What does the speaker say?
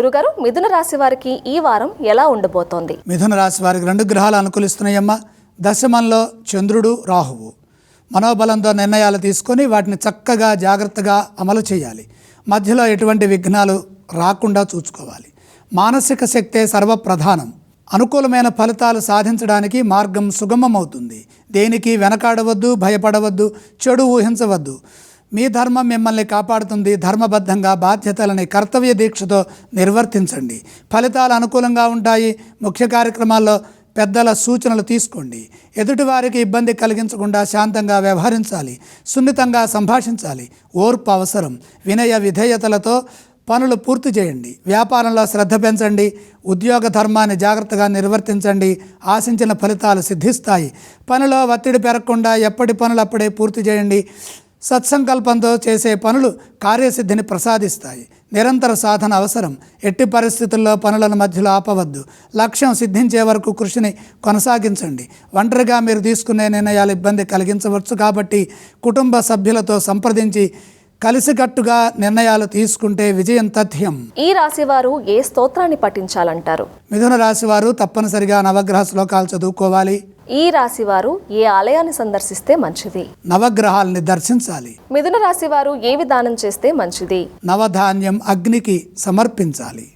గురుగారు మిథున రాశి వారికి ఈ వారం ఎలా ఉండబోతోంది? మిథున రాశి వారికి రెండు గ్రహాలు అనుకూలిస్తున్నాయమ్మా. దశమంలో చంద్రుడు రాహువు. మనోబలంతో నిర్ణయాలు తీసుకొని వాటిని చక్కగా జాగ్రత్తగా అమలు చేయాలి. మధ్యలో ఎటువంటి విఘ్నాలు రాకుండా చూసుకోవాలి. మానసిక శక్తే సర్వప్రధానం. అనుకూలమైన ఫలితాలు సాధించడానికి మార్గం సుగమమవుతుంది. దేనికి వెనకాడవద్దు భయపడవద్దు చెడు ఊహించవద్దు. మీ ధర్మం మిమ్మల్ని కాపాడుతుంది. ధర్మబద్ధంగా బాధ్యతలని కర్తవ్య దీక్షతో నిర్వర్తించండి. ఫలితాలు అనుకూలంగా ఉంటాయి. ముఖ్య కార్యక్రమాల్లో పెద్దల సూచనలు తీసుకోండి. ఎదుటివారికి ఇబ్బంది కలిగించకుండా శాంతంగా వ్యవహరించాలి. సున్నితంగా సంభాషించాలి. ఓర్పు అవసరం. వినయ విధేయతలతో పనులు పూర్తి చేయండి. వ్యాపారంలో శ్రద్ధ పెంచండి. ఉద్యోగ ధర్మాన్ని జాగ్రత్తగా నిర్వర్తించండి. ఆశించిన ఫలితాలు సిద్ధిస్తాయి. పనిలో ఒత్తిడి పెరగకుండా ఎప్పటి పనులు అప్పుడే పూర్తి చేయండి. సత్సంకల్పంతో చేసే పనులు కార్యసిద్ధిని ప్రసాదిస్తాయి. నిరంతర సాధన అవసరం. ఎట్టి పరిస్థితుల్లో పనులను మధ్యలో ఆపవద్దు. లక్ష్యం సిద్ధించే వరకు కృషిని కొనసాగించండి. ఒంటరిగా మీరు తీసుకునే నిర్ణయాలు ఇబ్బంది కలిగించవచ్చు కాబట్టి కుటుంబ సభ్యులతో సంప్రదించి కలిసికట్టుగా నిర్ణయాలు తీసుకుంటే విజయం తథ్యం. ఈ రాశి వారు ఏ స్తోత్రాన్ని పఠించాలంటారు? మిథున రాశి వారు తప్పనిసరిగా నవగ్రహ శ్లోకాలు చదువుకోవాలి. ఈ రాశి వారు ఏ ఆలయాన్ని సందర్శిస్తే మంచిది? నవగ్రహాలని దర్శించాలి. మిథున రాశి వారు ఏ విధానం చేస్తే మంచిది? నవధాన్యం అగ్నికి సమర్పించాలి.